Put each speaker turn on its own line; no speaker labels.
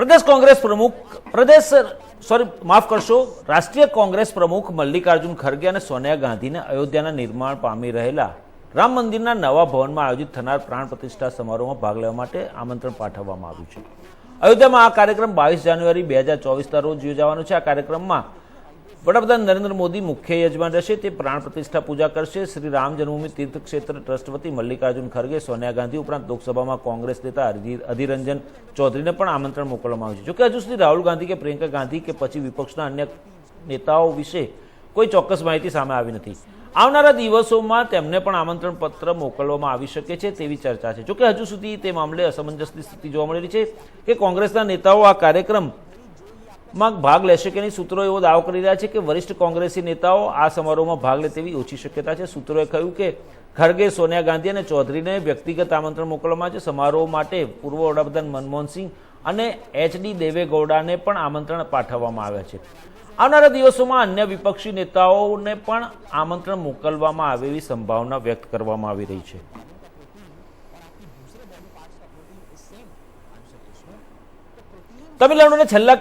પ્રદેશ કોંગ્રેસ પ્રમુખ, પ્રદેશ સોરી માફ કરશો, રાષ્ટ્રીય કોંગ્રેસ પ્રમુખ મલ્લિકાર્જુન ખરગે અને સોનિયા ગાંધીને અયોધ્યાના નિર્માણ પામી રહેલા રામ મંદિરના નવા ભવનમાં આયોજિત થનાર પ્રાણ પ્રતિષ્ઠા સમારોહમાં ભાગ લેવા માટે આમંત્રણ પાઠવવામાં આવ્યું છે. અયોધ્યામાં આ કાર્યક્રમ બાવીસ જાન્યુઆરી બે હજાર ચોવીસના રોજ યોજાવાનો છે. આ કાર્યક્રમમાં વડાપ્રધાન નરેન્દ્ર મોદી મુખ્ય યજમાન રહેશે, તે પ્રાણ પ્રતિષ્ઠા પૂજા કરશે. શ્રી રામ જન્મભૂમિ તીર્થક્ષેત્ર ટ્રસ્ટ વતી મલ્લિકાર્જુન ખરગે, સોનિયા ગાંધી ઉપરાંત લોકસભામાં કોંગ્રેસ નેતા અધિ- અધિરંજન ચૌધરીને પણ આમંત્રણ મોકલવામાં આવ્યું છે. જોકે હજુ સુધી રાહુલ ગાંધી કે પ્રિયંકા ગાંધી કે પછી વિપક્ષના અન્ય નેતાઓ વિશે કોઈ ચોક્કસ માહિતી સામે આવી નથી. આવનારા દિવસોમાં તેમને પણ આમંત્રણ પત્ર મોકલવામાં આવી શકે છે તેવી ચર્ચા છે. જોકે હજુ સુધી તે મામલે અસમંજસની સ્થિતિ જોવા મળી છે કે કોંગ્રેસના નેતાઓ આ કાર્યક્રમ માં ભાગ લેશે કે નહીં, સૂત્રો એવો દાવો કરી રહ્યા છે કે વરિષ્ઠ કોંગ્રેસી નેતાઓ આ સમારોહમાં ભાગ લે તેવી ઓછી શક્યતા છે. સૂત્રોએ કહ્યું કે ખરગે સોનિયા ગાંધી અને ચૌધરીને વ્યક્તિગત આમંત્રણ મોકલવામાં છે સમારોહ માટે પૂર્વ વડાપ્રધાન મનમોહનસિંહ અને એચડી દેવેગૌડાને પણ આમંત્રણ પાઠવવામાં આવ્યા છે. આવનારા દિવસોમાં અન્ય વિપક્ષી નેતાઓને પણ આમંત્રણ મોકલવામાં આવે એવી સંભાવના વ્યક્ત કરવામાં આવી રહી છે. તમિલનાડુને છેલ્લા